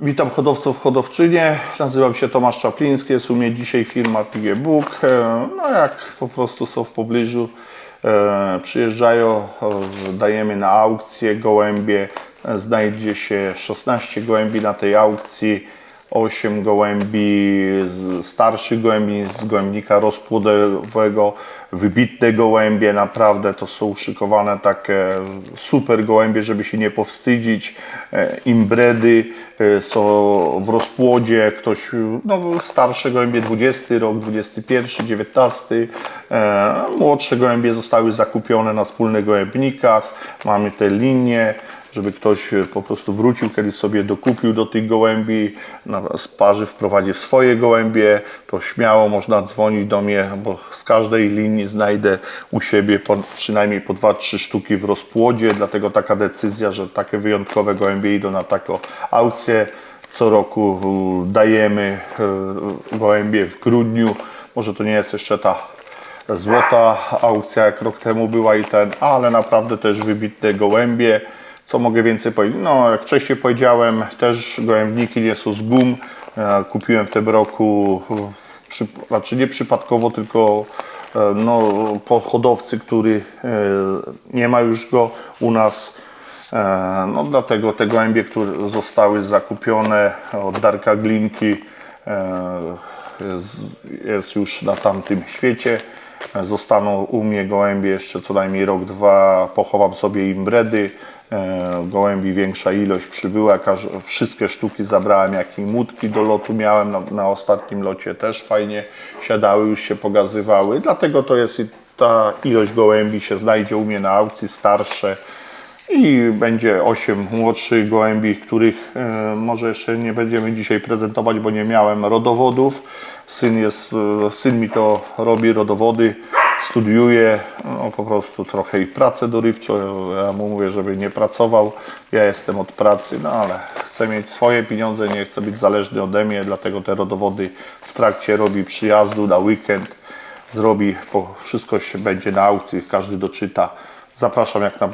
Witam hodowców hodowczynie. Nazywam się Tomasz Czapliński. Jest u mnie dzisiaj firma Piggy Book. E, No jak po prostu są w pobliżu, e, przyjeżdżają, e, dajemy na aukcję gołębie. Znajdzie się 16 gołębi na tej aukcji. 8 gołębi, starszych gołębi z gołębnika rozpłodowego, wybitne gołębie, naprawdę to są szykowane takie super gołębie, żeby się nie powstydzić. E, Imbredy e, są w rozpłodzie, ktoś, no starsze gołębie 20 rok, 21, 19, e, młodsze gołębie zostały zakupione na wspólnych gołębnikach, mamy te linie, żeby ktoś e, po prostu wrócił, kiedyś sobie dokupił do tych gołębi, z parzy wprowadzi w swoje gołębie, to śmiało można dzwonić do mnie, bo z każdej linii znajdę u siebie po, przynajmniej po 2-3 sztuki w rozpłodzie, dlatego taka decyzja, że takie wyjątkowe gołębie idą na taką aukcję. Co roku dajemy e, gołębie w grudniu, może to nie jest jeszcze ta złota aukcja, jak rok temu była i ten, ale naprawdę też wybitne gołębie. Co mogę więcej powiedzieć? No, jak wcześniej powiedziałem, też gołębniki nie są z gum. E, Kupiłem w tym roku, przy, znaczy nie przypadkowo, tylko e, no, po hodowcy, który e, nie ma już go u nas. No, dlatego te gołębie, które zostały zakupione od Darka Glinki, jest, już na tamtym świecie. Zostaną u mnie gołębie jeszcze co najmniej rok, dwa. Pochowam sobie imbredy. E, Gołębi większa ilość przybyła. Wszystkie sztuki zabrałem, jak i mutki do lotu miałem. Na, na ostatnim locie też fajnie siadały, już się pokazywały. Dlatego to jest i ta ilość gołębi się znajdzie u mnie na aukcji starsze. I będzie 8 młodszych gołębi, których e, może jeszcze nie będziemy dzisiaj prezentować, bo nie miałem rodowodów. Syn, jest, e, syn mi to robi, rodowody, studiuje, no, po prostu trochę i pracę dorywczą. Ja mu mówię, żeby nie pracował. Ja jestem od pracy, no ale chcę mieć swoje pieniądze, nie chcę być zależny ode mnie, dlatego te rodowody w trakcie robi przyjazdu na weekend. Zrobi, wszystko się będzie na aukcji, każdy doczyta. Zapraszam jak na,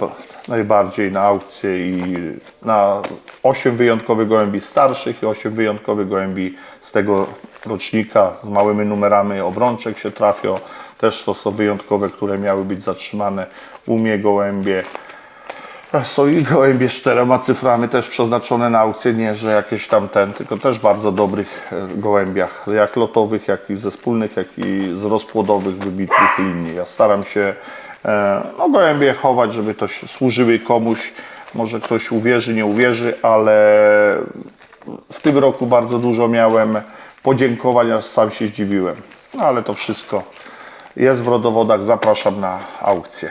najbardziej na aukcję i na 8 wyjątkowych gołębi starszych i 8 wyjątkowych gołębi z tego rocznika z małymi numerami obrączek się trafią. Też to są wyjątkowe, które miały być zatrzymane u mnie gołębie. Są i gołębie z czterema cyframi też przeznaczone na aukcję, nie że jakieś tam ten, tylko też bardzo dobrych e, gołębiach, jak lotowych, jak i ze wspólnych, jak i z rozpłodowych wybitnych linii. Ja staram się no, gołębie chować, żeby to służyły komuś. Może ktoś uwierzy, nie uwierzy, ale w tym roku bardzo dużo miałem podziękowań, aż sam się zdziwiłem. No ale to wszystko jest w rodowodach. Zapraszam na aukcję.